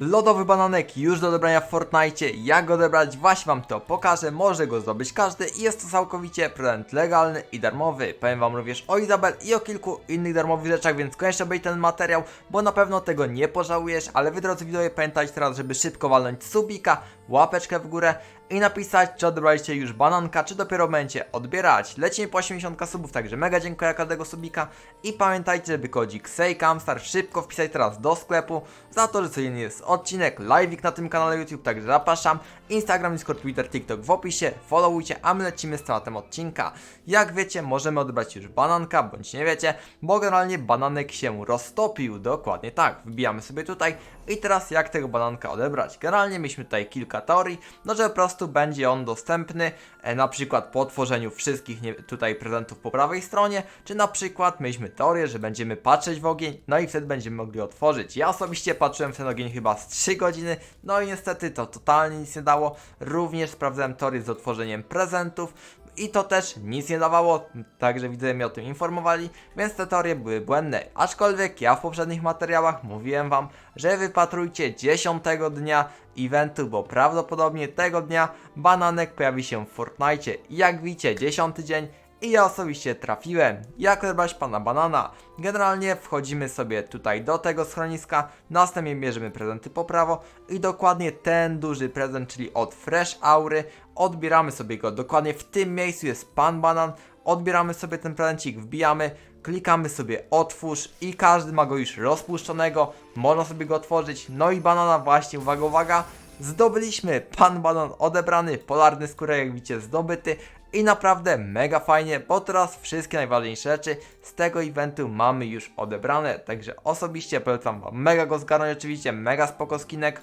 Lodowy bananek już do odebrania w Fortnite. Jak go odebrać? Właśnie wam to pokażę. Może go zdobyć każdy i jest to całkowicie prezent legalny i darmowy. Powiem wam również o Izabel i o kilku innych darmowych rzeczach, więc koniecznie obejrzyj ten materiał, bo na pewno tego nie pożałujesz. Ale wy drodzy widzowie, pamiętajcie teraz, żeby szybko walnąć subika, łapeczkę w górę i napisać, czy odebraliście już bananka, czy dopiero będziecie odbierać. Lecimy po 80 subów, także mega dziękuję każdego subika. I pamiętajcie, żeby kodzik SEJKAMSTAR szybko wpisać teraz do sklepu, za to, że codziennie jest odcinek, live'ik na tym kanale YouTube, także zapraszam. Instagram, Discord, Twitter, TikTok w opisie, followujcie, a my lecimy z tematem odcinka. Jak wiecie, możemy odebrać już bananka, bądź nie wiecie, bo generalnie bananek się roztopił, dokładnie tak. Wbijamy sobie tutaj i teraz jak tego bananka odebrać? Generalnie mieliśmy tutaj kilka teorii, no że po prostu będzie on dostępny e, na przykład po otworzeniu wszystkich nie, tutaj prezentów po prawej stronie, czy na przykład mieliśmy teorię, że będziemy patrzeć w ogień, no i wtedy będziemy mogli otworzyć. Ja osobiście patrzyłem w ten ogień chyba z 3 godziny, no i niestety to totalnie nic nie dało. Również sprawdzałem teorię z otworzeniem prezentów, i to też nic nie dawało, także widzowie mnie o tym informowali, więc te teorie były błędne. Aczkolwiek ja w poprzednich materiałach mówiłem wam, że wypatrujcie 10 dnia eventu, bo prawdopodobnie tego dnia bananek pojawi się w Fortnite. Jak widzicie, 10 dzień i ja osobiście trafiłem. Jak odebrać pana banana? Generalnie wchodzimy sobie tutaj do tego schroniska, następnie bierzemy prezenty po prawo i dokładnie ten duży prezent, czyli od Fresh Aury, odbieramy sobie go. Dokładnie w tym miejscu jest pan banan, odbieramy sobie ten prezencik, wbijamy, klikamy sobie otwórz i każdy ma go już rozpuszczonego, można sobie go otworzyć. No i banana właśnie, uwaga, uwaga, zdobyliśmy pan banan odebrany, polarny skórek jak widzicie zdobyty. I naprawdę mega fajnie, bo teraz wszystkie najważniejsze rzeczy z tego eventu mamy już odebrane, także osobiście polecam wam mega go zgarnąć oczywiście, mega spoko skinek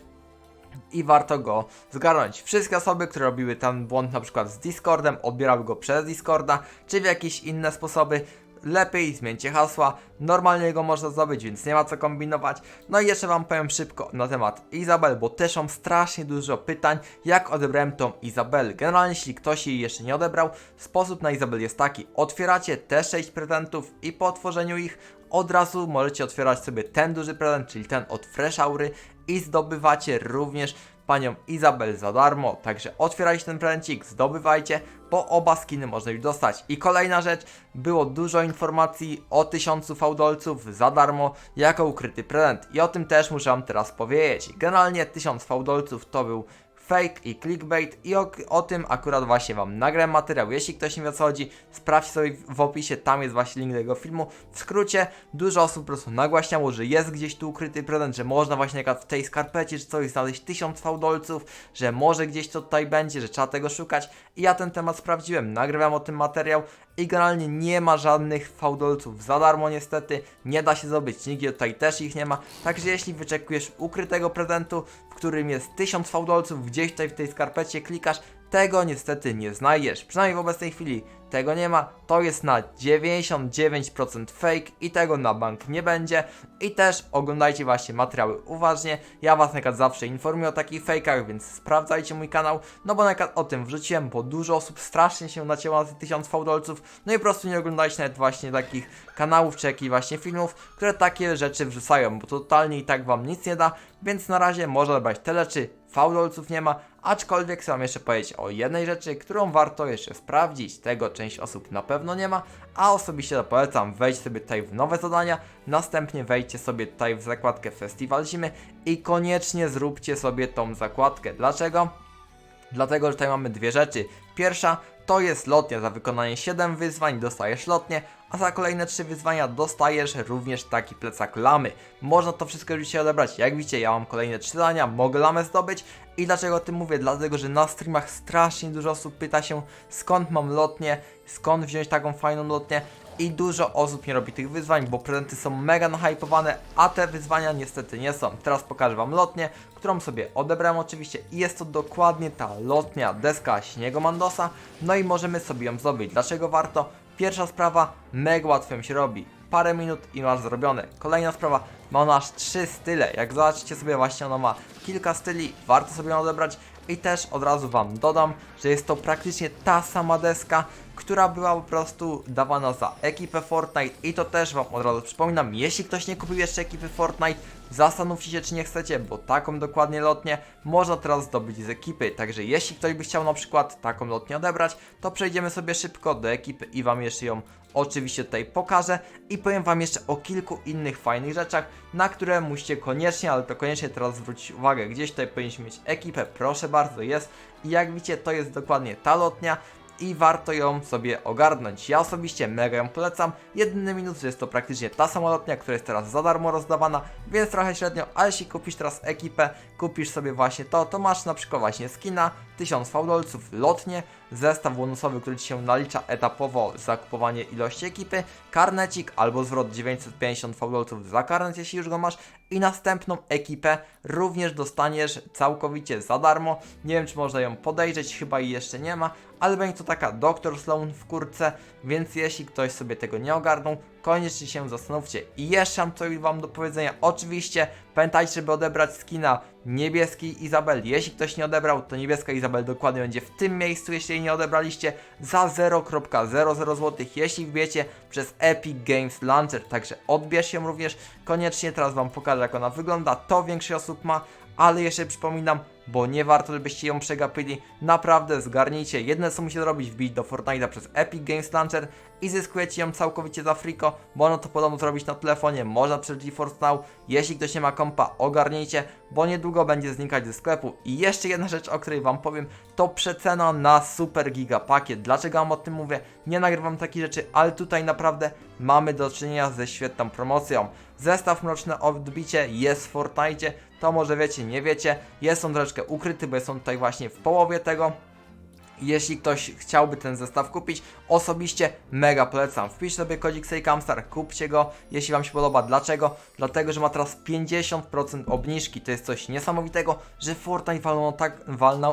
i warto go zgarnąć. Wszystkie osoby, które robiły ten błąd na przykład z Discordem, odbierały go przez Discorda, czy w jakieś inne sposoby, lepiej zmieńcie hasła, normalnie go można zdobyć, więc nie ma co kombinować. No i jeszcze wam powiem szybko na temat Izabel, bo też mam strasznie dużo pytań, jak odebrałem tą Izabel. Generalnie jeśli ktoś jej jeszcze nie odebrał, sposób na Izabel jest taki, otwieracie te 6 prezentów i po otworzeniu ich od razu możecie otwierać sobie ten duży prezent, czyli ten od Fresh Aury i zdobywacie również panią Izabel za darmo. Także otwierajcie ten prezencik, zdobywajcie, bo oba skiny można już dostać. I kolejna rzecz, było dużo informacji o tysiącu fałdolców za darmo jako ukryty prezent. I o tym też muszę wam teraz powiedzieć. Generalnie tysiąc fałdolców to był fake i clickbait i o, o tym akurat właśnie wam nagrałem materiał. Jeśli ktoś nie wie o co chodzi, sprawdźcie sobie w opisie, tam jest właśnie link do jego filmu. W skrócie, dużo osób po prostu nagłaśniało, że jest gdzieś tu ukryty prezent, że można właśnie jak w tej skarpecie czy coś znaleźć tysiąc fałdolców, że może gdzieś to tutaj będzie, że trzeba tego szukać. I ja ten temat sprawdziłem, nagrywam o tym materiał i generalnie nie ma żadnych fałdolców. Za darmo niestety, nie da się zdobyć, nigdzie tutaj też ich nie ma, także jeśli wyczekujesz ukrytego prezentu, w którym jest 1000 fałdolców, gdzieś tutaj w tej skarpecie klikasz, tego niestety nie znajdziesz, przynajmniej w obecnej chwili tego nie ma, to jest na 99% fake i tego na bank nie będzie. I też oglądajcie właśnie materiały uważnie, ja was na zawsze informuję o takich fejkach, więc sprawdzajcie mój kanał, no bo na o tym wrzuciłem, bo dużo osób strasznie się nacięło na tych 1000 fałdolców, no i po prostu nie oglądajcie nawet właśnie takich kanałów czy jakichś właśnie filmów, które takie rzeczy wrzucają, bo to totalnie i tak wam nic nie da, więc na razie można brać tyle czy fałdolców nie ma, aczkolwiek chcę wam jeszcze powiedzieć o jednej rzeczy, którą warto jeszcze sprawdzić, tego część osób na pewno nie ma, a osobiście to polecam, wejdź sobie tutaj w nowe zadania, następnie wejdźcie sobie tutaj w zakładkę Festiwal Zimy i koniecznie zróbcie sobie tą zakładkę. Dlaczego? Dlatego, że tutaj mamy dwie rzeczy. Pierwsza to jest lotnia. Za wykonanie 7 wyzwań dostajesz lotnię, a za kolejne 3 wyzwania dostajesz również taki plecak lamy. Można to wszystko dzisiaj odebrać. Jak widzicie, ja mam kolejne 3 zadania, mogę lamę zdobyć. I dlaczego o tym mówię? Dlatego, że na streamach strasznie dużo osób pyta się skąd mam lotnię, skąd wziąć taką fajną lotnię. I dużo osób nie robi tych wyzwań, bo prezenty są mega nahypowane, a te wyzwania niestety nie są. Teraz pokażę Wam lotnię, którą sobie odebrałem oczywiście i jest to dokładnie ta lotnia deska Śniegomandosa. No i możemy sobie ją zdobyć. Dlaczego warto? Pierwsza sprawa, mega łatwo ją się robi. Parę minut i masz zrobione. Kolejna sprawa, ma ona aż trzy style. Jak zobaczycie sobie właśnie ona ma kilka styli, warto sobie ją odebrać. I też od razu Wam dodam, że jest to praktycznie ta sama deska, która była po prostu dawana za ekipę Fortnite i to też Wam od razu przypominam, jeśli ktoś nie kupił jeszcze ekipy Fortnite, zastanówcie się czy nie chcecie, bo taką dokładnie lotnię można teraz zdobyć z ekipy, także jeśli ktoś by chciał na przykład taką lotnię odebrać, to przejdziemy sobie szybko do ekipy i Wam jeszcze ją oczywiście tutaj pokażę. I powiem Wam jeszcze o kilku innych fajnych rzeczach, na które musicie koniecznie, ale to koniecznie teraz zwrócić uwagę. Gdzieś tutaj powinniśmy mieć ekipę, proszę bardzo, jest. I jak widzicie to jest dokładnie ta lotnia i warto ją sobie ogarnąć. Ja osobiście mega ją polecam. Jedyny minus, jest to praktycznie ta sama lotnia, która jest teraz za darmo rozdawana, więc trochę średnio, ale jeśli kupisz teraz ekipę, kupisz sobie właśnie to, to masz na przykład właśnie skina, 1000 fałdolców, lotnie, zestaw bonusowy, który Ci się nalicza etapowo za kupowanie ilości ekipy, karnecik albo zwrot 950 fałdolców za karnet, jeśli już go masz i następną ekipę również dostaniesz całkowicie za darmo. Nie wiem, czy można ją podejrzeć, chyba jej jeszcze nie ma, ale będzie to taka Dr. Sloan w kurce, więc jeśli ktoś sobie tego nie ogarnął, koniecznie się zastanówcie. I jeszcze mam coś Wam do powiedzenia. Oczywiście pamiętajcie, żeby odebrać skina niebieskiej Izabel. Jeśli ktoś nie odebrał, to niebieska Izabel dokładnie będzie w tym miejscu, jeśli jej nie odebraliście, za 0.00 zł, jeśli wbiecie przez Epic Games Launcher. Także odbierz ją również. Koniecznie teraz Wam pokażę, jak ona wygląda. To większość osób ma, ale jeszcze przypominam, bo nie warto, żebyście ją przegapili. Naprawdę zgarnijcie. Jedne co musicie zrobić, wbić do Fortnite'a przez Epic Games Launcher i zyskujecie ją całkowicie za friko. Można to podobno zrobić na telefonie, można przez GeForce Now. Jeśli ktoś nie ma kompa, ogarnijcie, bo niedługo będzie znikać ze sklepu. I jeszcze jedna rzecz, o której Wam powiem, to przecena na Super Giga Pakiet. Dlaczego Wam o tym mówię? Nie nagrywam takich rzeczy, ale tutaj naprawdę mamy do czynienia ze świetną promocją. Zestaw Mroczne Odbicie jest w Fortnite, to może wiecie, nie wiecie. Jest on troszeczkę ukryty, bo jest on tutaj właśnie w połowie tego. Jeśli ktoś chciałby ten zestaw kupić, osobiście mega polecam. Wpisz sobie kodzik SejKamstar, kupcie go, jeśli Wam się podoba. Dlaczego? Dlatego, że ma teraz 50% obniżki. To jest coś niesamowitego, że Fortnite walnął, tak,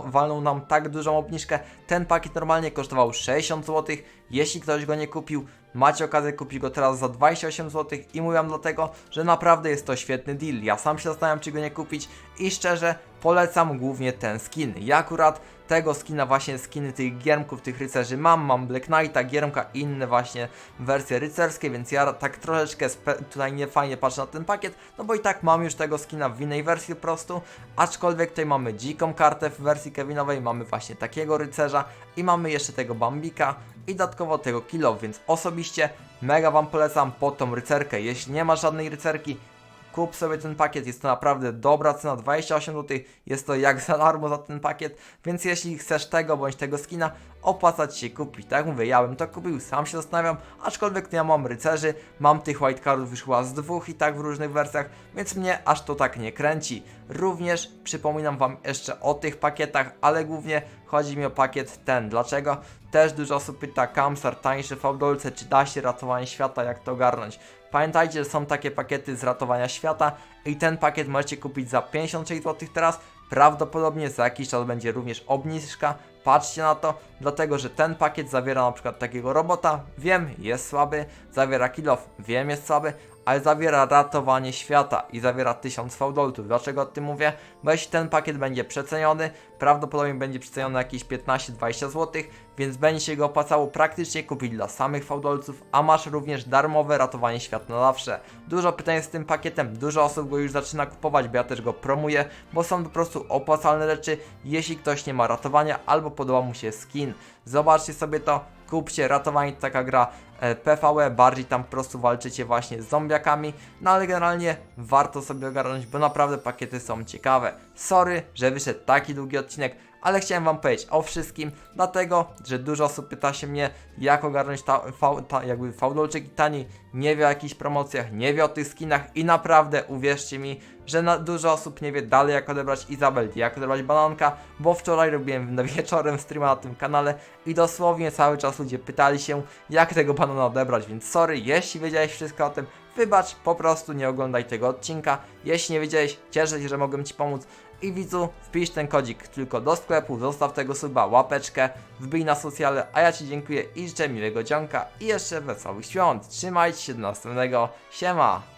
walnął nam tak dużą obniżkę. Ten pakiet normalnie kosztował 60 zł. Jeśli ktoś go nie kupił, macie okazję kupić go teraz za 28 zł i mówię wam dlatego, że naprawdę jest to świetny deal. Ja sam się zastanawiam, czy go nie kupić i szczerze polecam głównie ten skin. Ja akurat tego skina, właśnie skiny tych giermków, tych rycerzy mam, mam Black Knighta, giermka i inne właśnie wersje rycerskie, więc ja tak troszeczkę tutaj nie fajnie patrzę na ten pakiet, no bo i tak mam już tego skina w innej wersji po prostu, aczkolwiek tutaj mamy dziką kartę w wersji Kevinowej, mamy właśnie takiego rycerza i mamy jeszcze tego Bambika i dodatkowo tego kilo, więc osobiście mega Wam polecam po tą rycerkę, jeśli nie ma żadnej rycerki, kup sobie ten pakiet, jest to naprawdę dobra cena, 28 zł, jest to jak za darmo za ten pakiet, więc jeśli chcesz tego bądź tego skina, opłaca Ci się kupić, tak mówię, ja bym to kupił, sam się zastanawiam, aczkolwiek ja mam rycerzy, mam tych white cardów już chyba z dwóch i tak w różnych wersjach, więc mnie aż to tak nie kręci. Również przypominam Wam jeszcze o tych pakietach, ale głównie chodzi mi o pakiet ten, dlaczego? Też dużo osób pyta, Kamsar, tańsze fałdolce, czy da się ratowanie świata, jak to ogarnąć? Pamiętajcie, że są takie pakiety z ratowania świata i ten pakiet możecie kupić za 56 zł teraz. Prawdopodobnie za jakiś czas będzie również obniżka. Patrzcie na to, dlatego że ten pakiet zawiera na przykład takiego robota, wiem, jest słaby, zawiera kill off, wiem, jest słaby, ale zawiera ratowanie świata i zawiera 1000 fałdoltów. Dlaczego o tym mówię? Bo jeśli ten pakiet będzie przeceniony, prawdopodobnie będzie przeceniony jakieś 15-20 zł, więc będzie się go opłacało praktycznie kupić dla samych fałdolców, a masz również darmowe ratowanie świata na zawsze. Dużo pytań z tym pakietem, dużo osób go już zaczyna kupować, bo ja też go promuję, bo są po prostu opłacalne rzeczy, jeśli ktoś nie ma ratowania albo podoba mu się skin. Zobaczcie sobie to, kupcie, ratowanie to taka gra e, PvE, bardziej tam po prostu walczycie właśnie z zombiakami, no ale generalnie warto sobie ogarnąć, bo naprawdę pakiety są ciekawe. Sorry, że wyszedł taki długi odcinek, ale chciałem wam powiedzieć o wszystkim, dlatego, że dużo osób pyta się mnie, jak ogarnąć ta, fa, ta, jakby faudolczyki taniej, nie wie o jakichś promocjach, nie wie o tych skinach i naprawdę uwierzcie mi, że na, dużo osób nie wie dalej jak odebrać Izabel, jak odebrać Bananka, bo wczoraj robiłem wieczorem streama na tym kanale i dosłownie cały czas ludzie pytali się, jak tego banana odebrać, więc sorry, jeśli wiedziałeś wszystko o tym, wybacz, po prostu nie oglądaj tego odcinka, jeśli nie wiedziałeś, cieszę się, że mogłem Ci pomóc i widzu, wpisz ten kodzik tylko do sklepu, zostaw tego suba, łapeczkę, wbij na socjale, a ja Ci dziękuję i życzę miłego dzionka i jeszcze wesołych świąt. Trzymajcie się do następnego, siema!